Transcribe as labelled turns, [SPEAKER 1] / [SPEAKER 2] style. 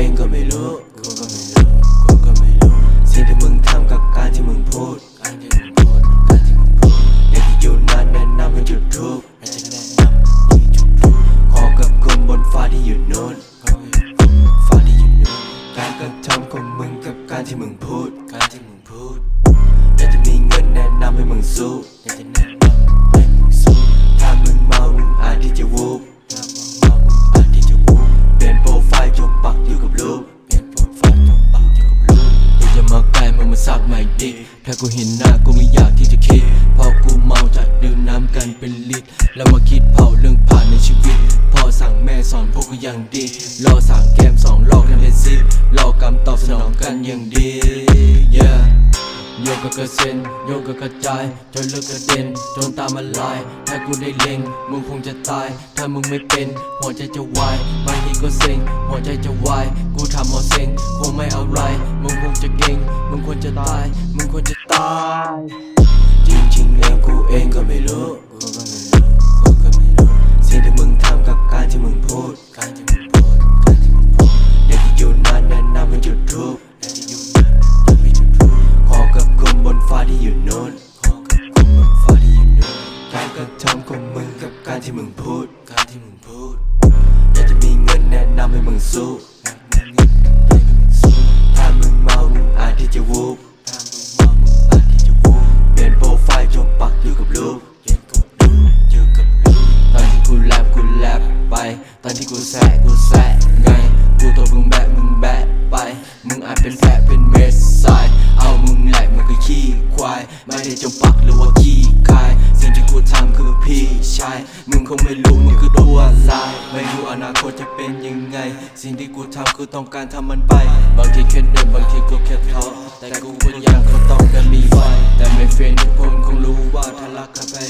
[SPEAKER 1] องก็ไม่รู้กูก็ไม่รู้กูก็ไม่รู้สิ่งที่มึงทำกับการที่มึงพูดการที่มึงพูดการที่มึงพูดอยากจะอยู่นานแนะนำให้จุดทูบอยากจะแนะนำห้จุดทูบขอกับคนบนฟ้าที่อยู่โน้นขอกับคนบนฟ้าที่อยู่โน้นการกระทำของมึงกับการที่มึงพูดการที่มึงพูดอยากจะมีเงินแนะนำให้มึงสู้ ติถ้ากูเห็นหน้ากูไม่อยากที่จะคิดพราะกูเมาจากดื่มน้ำกันเป็นลิตรแล้วมาคิดเผาเรื่องผ่านในชีวิตพ่อสั่งแม่สอนพวกกูอย่างดีรอสั่งแก้มสองรอบกันเป็นสิบรอกำตอบสนองกันอย่างดี yeah โยกกระเซ็นโยกก็กระจาย จนเลิกกระเด็นจนตามันลาย ถ้ากูได้เล็ง มึงคงจะตาย ถ้ามึงไม่เป็น หัวใจจะวายบางทีก็เซ็ง หัวใจจะวาย กูทำเอาเซ็ง คงไม่เอาไร มึงคงจะเก่ง ควรจะตาย มึงควรจะตาย จริงๆแล้วกูเองก็ไม่รู้กูก็ไม่รู้กูก็ไม่รู้สิ่งที่มึงทำกับการที่มึงพูด การที่มึงพูด การที่มึงพูดอยากจะอยู่นานแนะนำให้จุดทูบอยากจะอยู่นานแนะนำให้จุดทูบขอกับคนบนฟ้าที่อยู่โน้นขอกับคนบนฟ้าที่อยู่โน้นการกระทำของมึงกับการที่มึงพูด การที่มึงพูดอยากจะมีเงินแนะนำให้มึงสู้ ตอนที่กูแซะกูแซะไง กูตัวมึงแบะมึงแบะไป มึงอาจเป็นแพะเป็นเมสไซเอามึงแหลกมันก็ขี้ควาย ไม่ได้จงปักหรือว่าขี้คาย สิ่งที่กูทำคือพี่ชาย มึงคงไม่รู้มึงคือตัวลาย ไม่รู้อนาคตจะเป็นยังไง สิ่งที่กูทำคือต้องการทำมันไป บางทีแค่เหนื่อยบางทีก็แค่ท้อแต่กูก็ยังก็ต้องการมีไฟแต่ไม่เฟรนทุกคนคงรู้ว่าถ้ารักกันไปแล้วก็รักสุด